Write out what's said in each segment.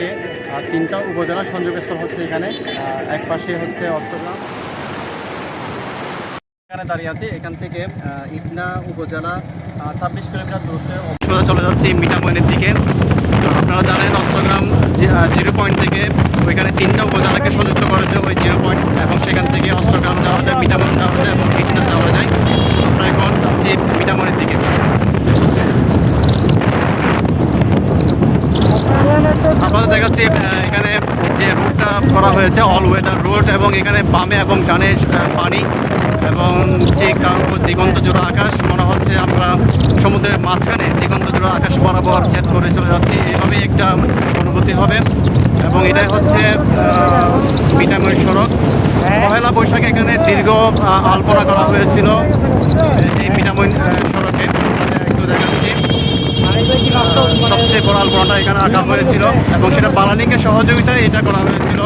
থেকে তিনটা উপজেলা সংযোগস্থল হচ্ছে এখানে এক পাশে হচ্ছে অস্ত্রগ্রাম এখানে দাঁড়িয়ে আছি, এখান থেকে ইটনা উপজেলা ছাব্বিশ কিলোমিটার দূরত্বে সোজা চলে যাচ্ছি মিঠামইনের দিকে। আপনারা জানেন অষ্টগ্রাম জিরো পয়েন্ট থেকে ওইখানে তিনটা উপজেলাকে সংযুক্ত করেছে ওই জিরো পয়েন্ট, এবং সেখান থেকে অষ্টগ্রাম যাওয়া যায় মিঠামইন যাওয়া যায়, এবং ইটনা যাওয়া যায় আমরা এখন যাচ্ছি মিঠামইনের দিকে আপনাদের দেখাচ্ছি এখানে যে রোডটা করা হয়েছে অল ওয়েদার রোড এবং এখানে বামে এবং ডানে পানি এবং যে কারণ দিগন্ত জোড়া আকাশ, মনে হচ্ছে আমরা সমুদ্রের মাঝখানে দিগন্ত জোড়া আকাশ বরাবর চেত করে চলে যাচ্ছি। এভাবে একটা অনুভূতি হবে এবং এটাই হচ্ছে মিটাময় সড়ক। পহেলা বৈশাখে এখানে দীর্ঘ আলপনা করা হয়েছিল। এই মিটামইন সড়কে একটু দেখাচ্ছি। সবচেয়ে বড় আলপনাটা এখানে আঁকা হয়েছিল এবং সেটা বালানিকে সহযোগিতায় এটা করা হয়েছিল।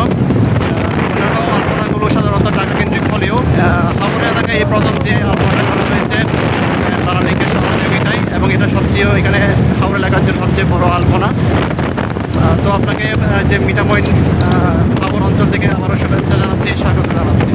আলপনাগুলো সাধারণত টাকা কেন্দ্রিক হলেও হাওড়া এলাকায় এই প্রথম যে আলপনাটা করা হয়েছে বালানিকে সহযোগিতায় এবং এটা সবচেয়ে এখানে হাওড়া এলাকার জন্য সবচেয়ে বড় আলপনা। তো আপনাকে যে মিটামইন হাওড় অঞ্চল থেকে আবারও শুভেচ্ছা জানাচ্ছি, স্বাগত জানাচ্ছি।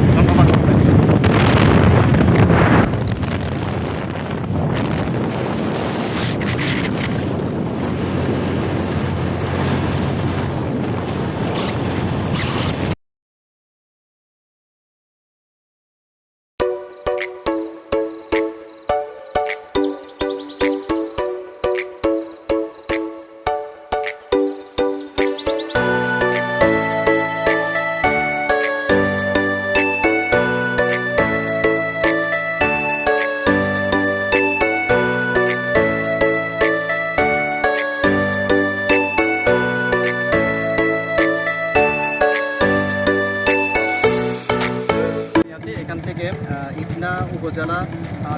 ইটনা উপজেলা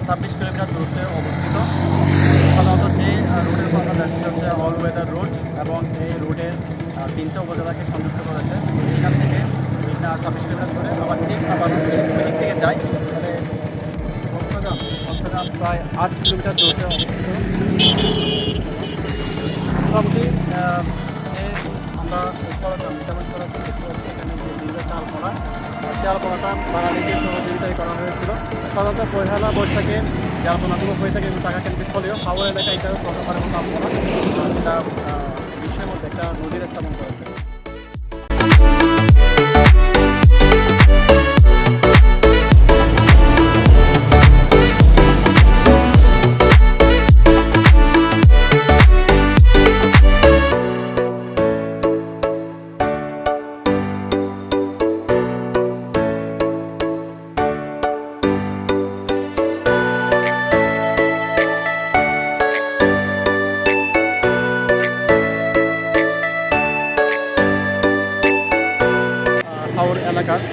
ছাব্বিশ কিলোমিটার দূরত্বে অবস্থিত। সাধারণত যে রোডের কথা দেখা হচ্ছে অল ওয়েদার রোড এবং এই রোডের তিনটে উপজেলাকে সংযুক্ত করেছে। এখান থেকে ইটনা ছাব্বিশ কিলোমিটার দূরে আবার ঠিক আবার এদিক থেকে যাই প্রায় আট কিলোমিটার দূরত্বে অবস্থিত। মোটামুটি আমরা দেখতে পাচ্ছি এখানে যে দীর্ঘ চালপনা চালপনাটা বাঙালিকে করা সাধারণত পয়লা বৈশাখে যে আলপনাগুলো হয়ে থাকে টাকা কেন্দ্রিক হলেও হাওড়া এলাকায় এটা প্রথমবারের মতো আলপনা যেটা বিশ্বের মধ্যে একটা নদীর স্থাপন করেছে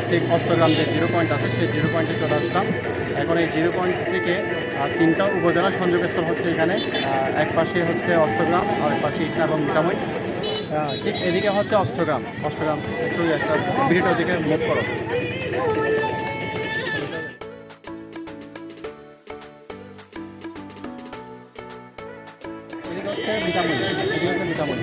ঠিক অষ্টগ্রাম যে জিরো পয়েন্ট আছে সেই জিরো পয়েন্টে চলে আসলাম। এখন এই জিরো পয়েন্ট থেকে তিনটা উপজেলা সংযোগস্থল হচ্ছে এখানে। এক পাশে হচ্ছে অষ্টগ্রাম আর এক পাশে ইটনা এবং মিঠামই আহ, ঠিক এদিকে হচ্ছে অষ্টগ্রাম। অষ্টগ্রাম একটু একটা ভিডিওটার দিকে মুভ করো। এদিকে হচ্ছে মিঠামই এদিকে হচ্ছে মিঠামই